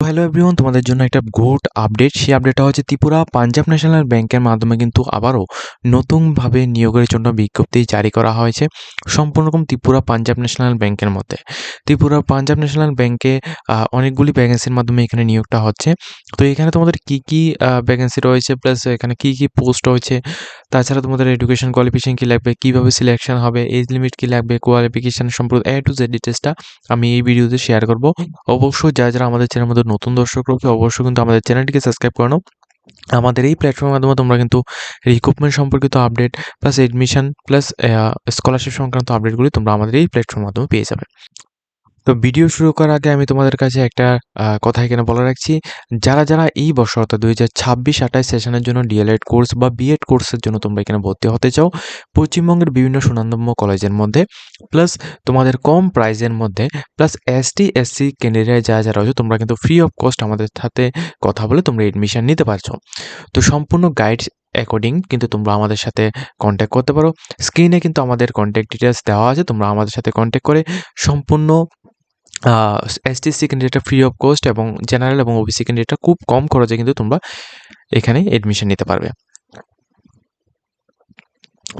Hello everyone তোমাদের জন্য একটা গুড আপডেট সেই আপডেটটা হচ্ছে ত্রিপুরা পাঞ্জাব ন্যাশনাল ব্যাংকের মাধ্যমে কিন্তু আবারও নতুনভাবে নিয়োগের জন্য বিজ্ঞপ্তি জারি করা হয়েছে সম্পূর্ণ রকম ত্রিপুরা পাঞ্জাব ন্যাশনাল ব্যাংকের মধ্যে। ত্রিপুরা পাঞ্জাব ন্যাশনাল ব্যাংকে অনেকগুলি ভ্যাকেন্সির মাধ্যমে এখানে নিয়োগটা হচ্ছে। তো এখানে তোমাদের কি কি ভ্যাকেন্সি রয়েছে প্লাস এখানে কি কি পোস্ট রয়েছে তাছাড়া তোমাদের এডুকেশন কোয়ালিফিকেশন কী লাগবে, কীভাবে সিলেকশন হবে এজ লিমিট কী লাগবে কোয়ালিফিকেশন সম্পর্কে এ টু জেড ডিটেলসটা আমি এই ভিডিওতে শেয়ার করব। অবশ্যই যারা যারা আমাদের চ্যানেলের মধ্যে নতুন দর্শক রয়েছে, অবশ্যই কিন্তু আমাদের চ্যানেলটিকে সাবস্ক্রাইব করে নাও। আমাদের এই প্ল্যাটফর্মের মাধ্যমে তোমরা কিন্তু রিক্রুটমেন্ট সম্পর্কিত update plus admission plus scholarship সংক্রান্ত আপডেটগুলি তোমরা আমাদের এই প্ল্যাটফর্মের মাধ্যমে পেয়ে যাবে। তো ভিডিও শুরু করার আগে আমি তোমাদের কাছে একটা কথা এখানে বলে রাখছি। যারা যারা এই বছর অর্থাৎ দুই হাজার ছাব্বিশ, আঠাশ সেশনের জন্য ডিএলএড কোর্স বা বিএড কোর্সের জন্য তোমরা এখানে ভর্তি হতে চাও, পশ্চিমবঙ্গের বিভিন্ন সুনামধন্য কলেজের মধ্যে প্লাস তোমাদের কম প্রাইজের মধ্যে প্লাস এসটি এসসি ক্যান্ডিডেট যারা যারা রয়েছে, তোমরা কিন্তু ফ্রি অফ কস্ট আমাদের সাথে কথা বলে তোমরা এডমিশন নিতে পারছ। তো সম্পূর্ণ গাইড অ্যাকর্ডিং কিন্তু তোমরা আমাদের সাথে কন্ট্যাক্ট করতে পারো। স্ক্রিনে কিন্তু আমাদের কন্ট্যাক্ট ডিটেলস দেওয়া আছে, তোমরা আমাদের সাথে কন্ট্যাক্ট করে সম্পূর্ণ এসটিসি ক্যান্ডিডেটটা ফ্রি অফ কস্ট এবং জেনারেল এবং ওবিসি ক্যান্ডিডেটটা খুব কম খরচে কিন্তু তোমরা এখানে এডমিশন নিতে পারবে।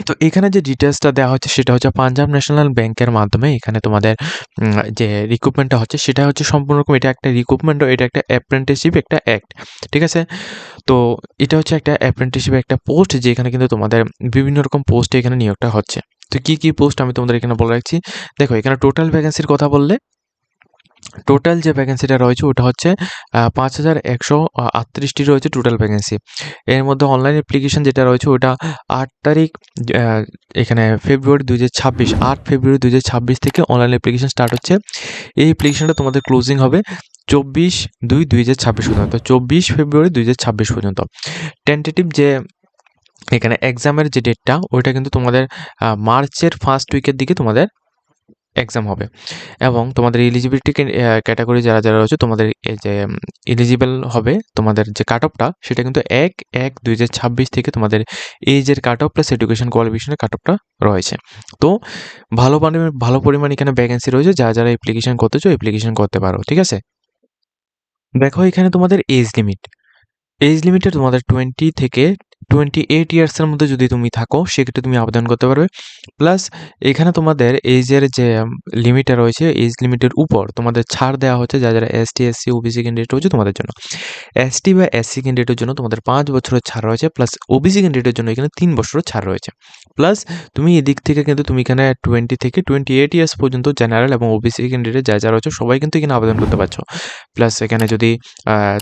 তো এখানে যে ডিটেলসটা দেওয়া হচ্ছে সেটা হচ্ছে পাঞ্জাব ন্যাশনাল ব্যাংকের মাধ্যমে এখানে তোমাদের যে রিক্রুটমেন্টটা হচ্ছে সেটা হচ্ছে সম্পূর্ণ রকম এটা একটা রিক্রুটমেন্ট এটা একটা অ্যাপ্রেন্টিসশিপ একটা অ্যাক্ট ঠিক আছে? তো এটা হচ্ছে একটা অ্যাপ্রেন্টিসশিপ একটা পোস্ট যেখানে কিন্তু তোমাদের বিভিন্ন রকম পোস্টে এখানে নিয়োগটা হচ্ছে। তো কি কি পোস্ট আমি তোমাদের এখানে বলে রাখছি? দেখো এখানে টোটাল ভ্যাকেন্সির কথা বললে টোটাল যে ভ্যাকেন্সিটা রয়েছে, ওটা হচ্ছে পাঁচ হাজার একশো আটত্রিশটি রয়েছে টোটাল ভ্যাকেন্সি এর মধ্যে অনলাইন অ্যাপ্লিকেশন যেটা রয়েছে, ওটা আট তারিখ এখানে ফেব্রুয়ারি দুই হাজার ছাব্বিশ, আট ফেব্রুয়ারি দুই হাজার ছাব্বিশ থেকে অনলাইন অ্যাপ্লিকেশন স্টার্ট হচ্ছে। এই অ্যাপ্লিকেশনটা তোমাদের ক্লোজিং হবে চব্বিশ দুই দুই হাজার ছাব্বিশ পর্যন্ত, চব্বিশ ফেব্রুয়ারি দুই হাজার ছাব্বিশ পর্যন্ত। টেন্টেটিভ যে এখানে এক্সামের যে ডেটটা ওইটা কিন্তু তোমাদের মার্চের ফার্স্ট উইকের দিকে তোমাদের এক্সাম হবে। এবং তোমাদের এলিজিবিলিটি ক্যাটাগরি যারা যারা রয়েছে, তোমাদের এই যে এলিজিবল হবে, তোমাদের যে কাট অফটা সেটা কিন্তু এক এক, দুই হাজার ছাব্বিশ থেকে তোমাদের এইজের কাট অফ প্লাস এডুকেশন কোয়ালিফিকেশনের কাট অফটা রয়েছে। তো ভালো পরিমাণ ভালো পরিমাণ এখানে ভ্যাকেন্সি রয়েছে, যারা যারা অ্যাপ্লিকেশন করতে চাও অ্যাপ্লিকেশন করতে পারো, ঠিক আছে? দেখো এখানে তোমাদের এজ লিমিট এজ লিমিটে তোমাদের টোয়েন্টি থেকে টোয়েন্টি এইট ইয়ার্সের মধ্যে যদি তুমি থাকো, সেক্ষেত্রে তুমি আবেদন করতে পারবে। প্লাস এখানে তোমাদের এজের যে লিমিটটা রয়েছে এজ লিমিটের উপর তোমাদের ছাড় দেওয়া হচ্ছে যা যারা এসটি এসসি ওবিসি ক্যান্ডিডেট রয়েছে তোমাদের জন্য। এসটি বা এসসি ক্যান্ডিডেটের জন্য তোমাদের পাঁচ বছরের ছাড় রয়েছে প্লাস ওবিসি ক্যান্ডিডেটের জন্য এখানে তিন বছরের ছাড় রয়েছে। প্লাস তুমি এদিক থেকে কিন্তু তুমি এখানে টোয়েন্টি থেকে টোয়েন্টি এইট ইয়ার্স পর্যন্ত জেনারেল এবং ওবিসি ক্যান্ডিডেট যা যা রয়েছে সবাই কিন্তু এখানে আবেদন করতে পারছ। প্লাস এখানে যদি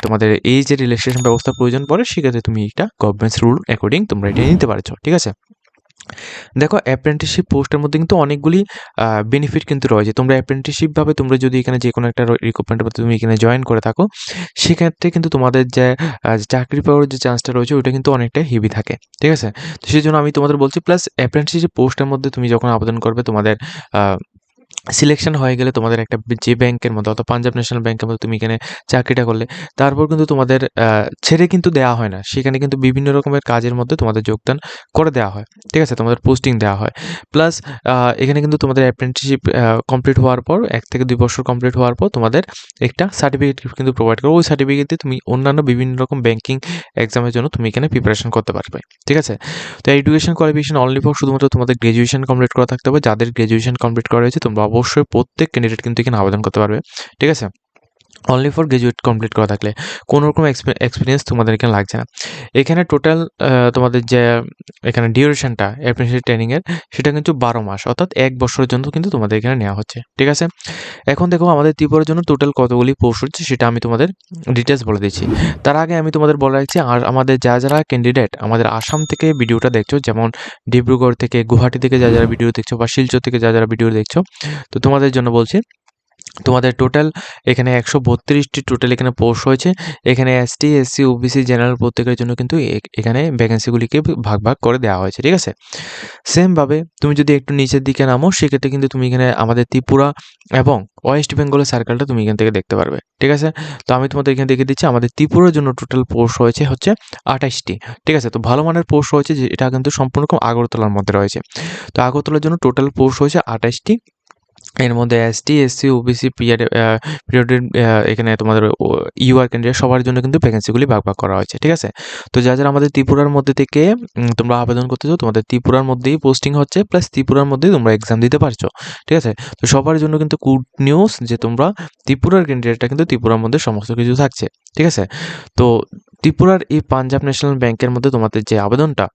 তোমাদের এই যে রিলেক্সেশন ব্যবস্থা প্রয়োজন পড়ে, সেক্ষেত্রে তুমি এটা গভর্নমেন্টস রুল অ্যাকর্ডিং তোমরা এটা নিতে পারছ, ঠিক আছে? দেখো অ্যাপ্রেন্টিসশিপ পোস্টের মধ্যে কিন্তু অনেকগুলি বেনিফিট কিন্তু রয়েছে। তোমরা অ্যাপ্রেন্টিসশিপ ভাবে তোমরা যদি এখানে যে কোনো একটা রিক্রুটমেন্টের মধ্যে তুমি এখানে জয়েন করে থাকো, সেক্ষেত্রে কিন্তু তোমাদের যে চাকরি পাওয়ার যে চান্সটা রয়েছে, ওটা কিন্তু অনেকটা হেভি থাকে, ঠিক আছে? তো সেই জন্য আমি তোমাদের বলছি প্লাস অ্যাপ্রেন্টিসশিপ পোস্টের মধ্যে তুমি যখন আবেদন করবে, তোমাদের সিলেকশন হয়ে গেলে তোমাদের একটা যে ব্যাংকের মধ্যে অর্থাৎ পাঞ্জাব ন্যাশনাল ব্যাংকের মধ্যে তুমি এখানে চাকরিটা করলে, তারপর কিন্তু তোমাদের ছেড়ে কিন্তু দেওয়া হয় না। সেখানে কিন্তু বিভিন্ন রকমের কাজের মধ্যে তোমাদের যোগদান করে দেওয়া হয়। ঠিক আছে? তোমাদের পোস্টিং দেওয়া হয়। প্লাস এখানে কিন্তু তোমাদের অ্যাপ্রেন্টিসশিপ কমপ্লিট হওয়ার পর, এক থেকে দুই বছর কমপ্লিট হওয়ার পর তোমাদের একটা সার্টিফিকেট কিন্তু প্রোভাইড করো। ওই সার্টিফিকেট দিয়ে তুমি অন্যান্য বিভিন্ন রকম ব্যাংকিং এক্সামের জন্য তুমি এখানে প্রিপারেশন করতে পারবে। ঠিক আছে? তো এডুকেশন কোয়ালিফিকেশন অনলি ফর শুধুমাত্র তোমাদের গ্র্যাজুয়েশন কমপ্লিট করা থাকতে হবে। যাদের গ্র্যাজুয়েশন কমপ্লিট করা হয়েছে তোমরা অবশ্যই প্রত্যেক ক্যান্ডিডেট কিন্তু এখানে আবেদন করতে পারবে। ঠিক আছে? অনলি ফর গ্রাজুয়েট কমপ্লিট করা থাকলে কোনো রকম এক্সপিরিয়েন্স তোমাদের এখানে লাগছে না। এখানে টোটাল তোমাদের যে, এখানে ডিউরেশনটা অ্যাপ্রেন্টিস ট্রেনিংয়ের সেটা কিন্তু বারো মাস, অর্থাৎ এক বছরের জন্য কিন্তু তোমাদের এখানে নেওয়া হচ্ছে, ঠিক আছে? এখন দেখো আমাদের ত্রিপুরার জন্য টোটাল কতগুলি পোস্ট হচ্ছে সেটা আমি তোমাদের ডিটেলস বলে দিচ্ছি। তার আগে আমি তোমাদের বলে রাখছি, আর আমাদের যা যারা ক্যান্ডিডেট আমাদের আসাম থেকে ভিডিওটা দেখছ, যেমন ডিব্রুগড় থেকে, গুয়াহাটি থেকে যা যারা ভিডিও দেখছ বা শিলচর থেকে যা যারা ভিডিও দেখছ, তো তোমাদের জন্য বলছি তোমাদের টোটাল এখানে একশো বত্রিশটি টোটাল এখানে পোস্ট হয়েছে। এখানে এসটি এসসি ওবিসি জেনারেল প্রত্যেকের জন্য কিন্তু এখানে ভ্যাকেন্সিগুলিকে ভাগ ভাগ করে দেওয়া হয়েছে, ঠিক আছে? সেমভাবে তুমি যদি একটু নিচের দিকে নামো, সেক্ষেত্রে কিন্তু তুমি এখানে আমাদের ত্রিপুরা এবং ওয়েস্ট বেঙ্গলের সার্কেলটা তুমি এখান থেকে দেখতে পারবে, ঠিক আছে? তো আমি তোমাদের এখানে দেখে দিচ্ছি, আমাদের ত্রিপুরার জন্য টোটাল পোস্ট হয়েছে হচ্ছে আঠাশটি, ঠিক আছে? তো ভালো মানের পোস্ট হয়েছে যে, এটা কিন্তু সম্পূর্ণ আগরতলার মধ্যে রয়েছে। তো আগরতলার জন্য টোটাল পোস্ট হয়েছে আঠাশটি এর মধ্যে এসটি এসসি ওবিসি পিআর পিরিয়ডের এখানে তোমাদের ইউআর ক্যান্ডিডেট সবার জন্য কিন্তু ভ্যাকেন্সিগুলি ভাগ ভাগ করা হয়েছে, ঠিক আছে? তো যা যারা আমাদের ত্রিপুরার মধ্যে থেকে তোমরা আবেদন করতেছো তোমাদের ত্রিপুরার মধ্যেই পোস্টিং হচ্ছে প্লাস ত্রিপুরার মধ্যেই তোমরা এক্সাম দিতে পারছ, ঠিক আছে? তো সবার জন্য কিন্তু গুড নিউজ যে তোমরা ত্রিপুরার ক্যান্ডিডেটটা কিন্তু ত্রিপুরার মধ্যে সমস্ত কিছু থাকছে, ঠিক আছে? তো ত্রিপুরার এই পাঞ্জাব ন্যাশনাল ব্যাংকের মধ্যে তোমাদের যে আবেদনটা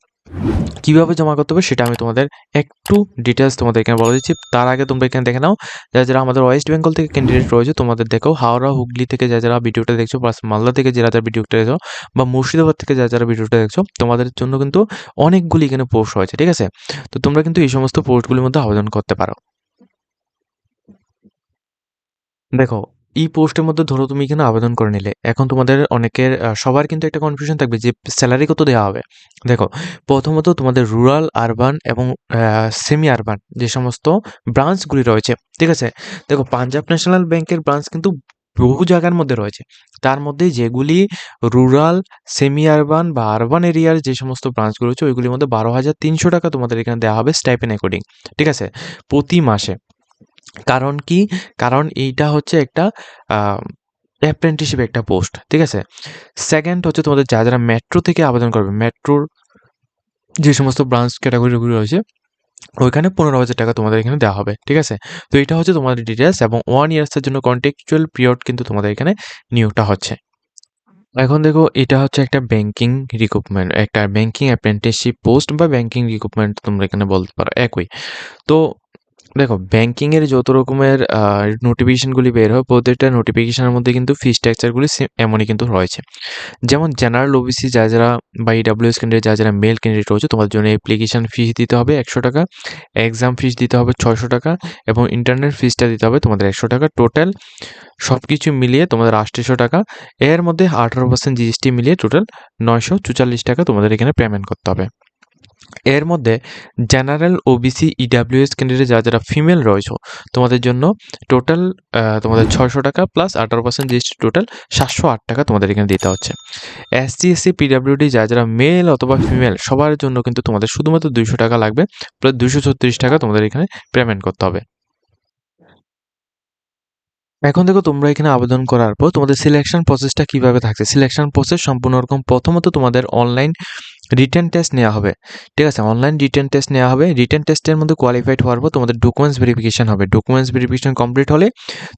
কীভাবে জমা করতে হবে সেটা আমি তোমাদের একটু ডিটেলস তোমাদের এখানে বলে দিচ্ছি। তার আগে তোমরা এখানে দেখে নাও, যারা যারা আমাদের ওয়েস্ট বেঙ্গল থেকে ক্যান্ডিডেট রয়েছে, তোমাদের দেখো হাওড়া, হুগলি থেকে যারা যারা ভিডিওটা দেখছ, প্লাস মালদা থেকে যারা যারা ভিডিওটা দেখছ, বা মুর্শিদাবাদ থেকে যারা যারা ভিডিওটা দেখছ, তোমাদের জন্য কিন্তু অনেকগুলি এখানে পোস্ট হয়েছে ঠিক আছে? তো তোমরা কিন্তু এই সমস্ত পোস্টগুলির মধ্যে আবেদন করতে পারো। দেখো এই পোস্টের মধ্যে ধরো তুমি এখানে আবেদন করে নিলে। এখন তোমাদের অনেকের সবার কিন্তু একটা কনফিউশন থাকবে যে স্যালারি কত দেওয়া হবে। দেখো, প্রথমত তোমাদের রুরাল আরবান এবং সেমি আরবান যে সমস্ত ব্রাঞ্চগুলি রয়েছে, ঠিক আছে? দেখো পাঞ্জাব ন্যাশনাল ব্যাংকের ব্রাঞ্চ কিন্তু বহু জায়গার মধ্যে রয়েছে। তার মধ্যে যেগুলি রুরাল সেমি আরবান বা আরবান এরিয়ার যে সমস্ত ব্রাঞ্চগুলো রয়েছে, ওইগুলির মধ্যে বারো হাজার তিনশো টাকা তোমাদের এখানে দেওয়া হবে স্টাইপেন অ্যাকর্ডিং ঠিক আছে? প্রতি মাসে। কারণ কি? কারণ এইটা হচ্ছে একটা অ্যাপ্রেন্টিসশিপ একটা পোস্ট ঠিক আছে? সেকেন্ড হচ্ছে তোমাদের যারা যারা মেট্রো থেকে আবেদন করবে মেট্রোর যে সমস্ত ব্রাঞ্চ ক্যাটাগরিগুলো রয়েছে, ওইখানে পনেরো হাজার টাকা তোমাদের এখানে দেওয়া হবে, ঠিক আছে? তো এটা হচ্ছে তোমাদের ডিটেলস এবং ওয়ান ইয়ার্সের জন্য কন্টেকচুয়াল পিরিয়ড কিন্তু তোমাদের এখানে নিয়োগটা হচ্ছে। এখন দেখো, এটা হচ্ছে একটা ব্যাংকিং রিক্রুটমেন্ট একটা ব্যাংকিং অ্যাপ্রেন্টিসশিপ পোস্ট বা ব্যাংকিং রিক্রুটমেন্ট তোমরা এখানে বলতে পারো, একই। তো দেখো ব্যাংকিংয়ের যত রকমের নোটিফিকেশনগুলি বের হয়, প্রত্যেকটা নোটিফিকেশনের মধ্যে কিন্তু ফি স্ট্রাকচারগুলি এমনই কিন্তু রয়েছে। যেমন জেনারেল ওবিসি যা যারা বা ইডাব্লিউএস ক্যান্ডিডেট যা যারা মেল ক্যান্ডিডেট রয়েছে, তোমাদের জন্য অ্যাপ্লিকেশন ফিস দিতে হবে একশো টাকা এক্সাম ফিস দিতে হবে ছয়শো টাকা এবং ইন্টারনেট ফিসটা দিতে হবে তোমাদের একশো টাকা। টোটাল সব কিছু মিলিয়ে তোমাদের আটশোশো টাকা। এর মধ্যে আঠারো পার্সেন্ট জিএসটি মিলিয়ে টোটাল নয়শো চুচাল্লিশ টাকা তোমাদের এখানে পেমেন্ট করতে হবে। এর মধ্যে জেনারেল ওবিসি ইডাব্লিউএস ক্যান্ডিডেট যারা যারা ফিমেল রয়েছে, তোমাদের জন্য টোটাল তোমাদের ছয়শো টাকা প্লাস আঠারো পার্সেন্ট জিএসটি টোটাল সাতশো আট টাকা তোমাদের এখানে দিতে হচ্ছে। এস এসসি এসসি পিডাব্লিউডি যারা যারা মেল অথবা ফিমেল সবার জন্য কিন্তু তোমাদের শুধুমাত্র দুইশো টাকা লাগবে প্লাস দুশো ছত্রিশ টাকা তোমাদের এখানে পেমেন্ট করতে হবে। এখন দেখো তোমরা এখানে আবেদন করার পর তোমাদের সিলেকশন প্রসেসটা কীভাবে থাকছে? সিলেকশন প্রসেস সম্পূর্ণ রকম প্রথমত তোমাদের অনলাইন রিটেন টেস্ট নেওয়া হবে। ঠিক আছে? অনলাইন রিটেন টেস্ট নেওয়া হবে। রিটেন টেস্টের মধ্যে কোয়ালিফাইড হওয়ার পর তোমাদের ডকুমেন্টস ভেরিফিকেশন হবে। ডকুমেন্টস ভেরিফিকেশন কমপ্লিট হলে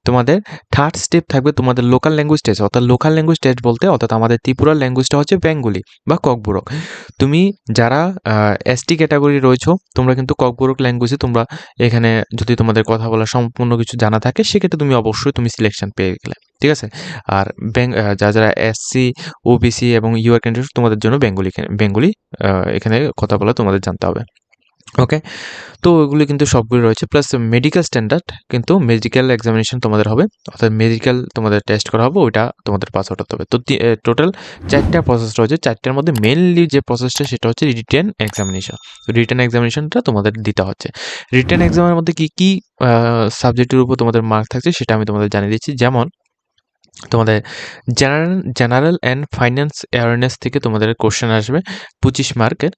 তোমাদের থার্ড স্টেপ থাকবে তোমাদের লোকাল ল্যাঙ্গুয়েজ টেস্ট অর্থাৎ লোকাল ল্যাঙ্গুয়েজ টেস্ট বলতে, অর্থাৎ আমাদের ত্রিপুরার ল্যাঙ্গুয়েজটা হচ্ছে বেঙ্গলি বা ককবুরক। তুমি যারা এসটি ক্যাটাগরি রয়েছো, তোমরা কিন্তু ককবুরক ল্যাঙ্গুয়েজে তোমরা এখানে যদি তোমাদের কথা বলা সম্পূর্ণ কিছু জানা থাকে, সেক্ষেত্রে তুমি অবশ্যই তুমি সিলেকশন পেয়ে গেলে। ঠিক আছে? আর ব্যাং যারা যারা এসসি ওবিসি এবং ইউআর ক্যান্ডিডেট তোমাদের জন্য বেঙ্গলি বেঙ্গলি এখানে কথা বলা তোমাদের জানতে হবে। ওকে তো ওইগুলি কিন্তু সবগুলি রয়েছে প্লাস মেডিকেল স্ট্যান্ডার্ড কিন্তু মেডিকেল এক্সামিনেশন তোমাদের হবে, অর্থাৎ মেডিকেল তোমাদের টেস্ট করা হবে, ওইটা তোমাদের পাস আউট হতে হবে। তো টোটাল চারটা প্রসেস রয়েছে, চারটার মধ্যে মেনলি যে প্রসেসটা সেটা হচ্ছে রিটেন এক্সামিনেশন তো রিটেন এক্সামিনেশনটা তোমাদের দিতে হচ্ছে। রিটেন এক্সামের মধ্যে কী কী সাবজেক্টের উপর তোমাদের মার্ক থাকছে সেটা আমি তোমাদের জানিয়ে দিচ্ছি। যেমন তোমাদের general general and finance awareness থেকে তোমাদের কোশ্চেন আসবে পঁচিশ মার্কের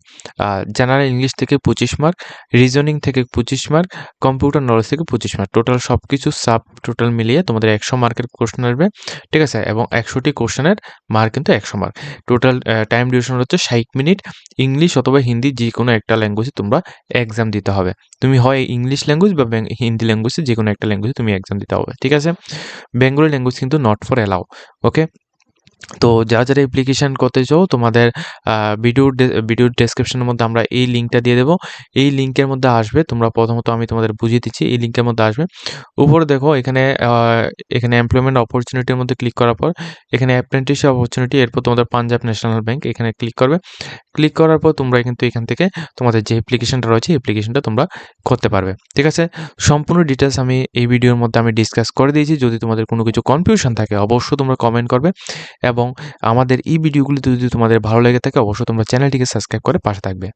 জেনারেল ইংলিশ থেকে পঁচিশ মার্ক রিজনিং থেকে পঁচিশ মার্ক কম্পিউটার নলেজ থেকে পঁচিশ মার্ক টোটাল সব কিছু সাব টোটাল মিলিয়ে তোমাদের একশো মার্কের কোশ্চেন আসবে, ঠিক আছে? এবং একশোটি কোশ্চেনের মার্ক কিন্তু একশো মার্ক টোটাল টাইম ডিউরেশন হচ্ছে ষাট মিনিট ইংলিশ অথবা হিন্দি যে কোনো একটা ল্যাঙ্গুয়েজে তোমরা এক্সাম দিতে হবে। তুমি হয় ইংলিশ ল্যাঙ্গুয়েজ বা হিন্দি ল্যাঙ্গুয়েজে যে কোনো একটা ল্যাঙ্গুয়েজে তুমি এক্সাম দিতে হবে, ঠিক আছে? বেঙ্গলি ল্যাঙ্গুয়েজ কিন্তু নট ফর অ্যালাউ ওকে তো যারা যারা অ্যাপ্লিকেশান করতে চাও, তোমাদের ভিডিওর ভিডিওর ডেসক্রিপশনের মধ্যে আমরা এই লিঙ্কটা দিয়ে দেবো। এই লিঙ্কের মধ্যে আসবে, তোমরা প্রথমত আমি তোমাদের বুঝিয়ে দিচ্ছি, এই লিঙ্কের মধ্যে আসবে। উপরে দেখো, এখানে এখানে এমপ্লয়মেন্ট অপরচুনিটির মধ্যে ক্লিক করার পর, এখানে অ্যাপ্রেন্টিসশিপ অপরচুনিটি এরপর তোমাদের পাঞ্জাব ন্যাশনাল ব্যাংক এখানে ক্লিক করবে। ক্লিক করার পর তোমরা কিন্তু এখান থেকে তোমাদের যে অ্যাপ্লিকেশনটা রয়েছে অ্যাপ্লিকেশনটা তোমরা করতে পারবে। ঠিক আছে? সম্পূর্ণ ডিটেলস আমি এই ভিডিওর মধ্যে আমি ডিসকাস করে দিয়েছি। যদি তোমাদের কোনো কিছু কনফিউশন থাকে, অবশ্যই তোমরা কমেন্ট করবে। এবং আমাদের এই ভিডিওগুলি যদি তোমাদের ভালো লেগে থাকে, অবশ্যই তোমরা চ্যানেলটিকে সাবস্ক্রাইব করে পাশে থাকবে।